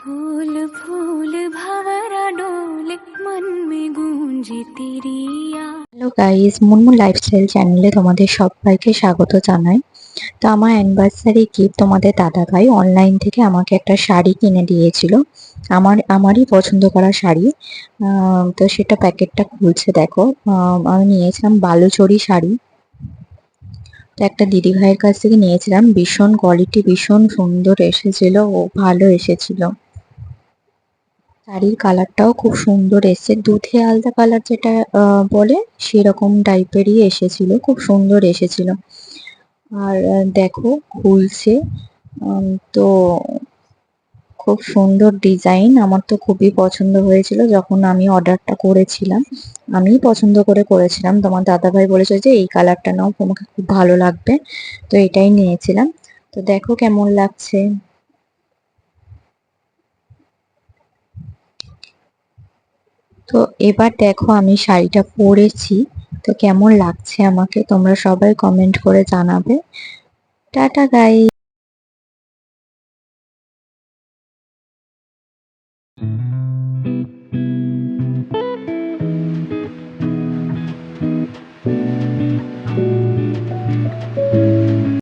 फूल फूल भंवरा डोले मन में गूंजे तेरी याद হ্যালো গাইস মুনমুন লাইফস্টাইল চ্যানেলে তোমাদের সবাইকে স্বাগত জানাই তো আমার অ্যানিভার্সারি গিফট তোমাদের দাদা ভাই অনলাইন থেকে আমাকে একটা শাড়ি কিনে দিয়েছিল আমার আমারই পছন্দ করা শাড়ি আহ, তো সেটা প্যাকেটটা খুলছে দেখো আহ, আমি নিয়েছিলাম বালুচরি শাড়ি তো একটা দিদি ভাইয়ের কাছ থেকে নিয়েছিলাম ভীষণ কোয়ালিটি ভীষণ সুন্দর এসেছিল ও ভালো এসেছিল শাড়ির কালারটাও খুব সুন্দর এসেছে। দুধে আলতা কালার যেটা বলে, সেরকম টাইপেরই এসেছিল, খুব সুন্দর এসেছিল। আর দেখো, খুলছে। তো খুব সুন্দর ডিজাইন, আমার তো খুবই পছন্দ হয়েছিল। যখন আমি অর্ডারটা করেছিলাম, আমিই পছন্দ করে করেছিলাম। তোমার দাদাভাই বলেছে যে, এই কালারটা নাও, তোমাকে খুব ভালো লাগবে। তো এটাই নিয়েছিলাম। তো দেখো কেমন লাগছে। তো এবার দেখো আমি শাড়িটা পরেছি। তো কেমন লাগছে আমাকে তোমরা সবাই কমেন্ট করে জানাবে। টাটা গাই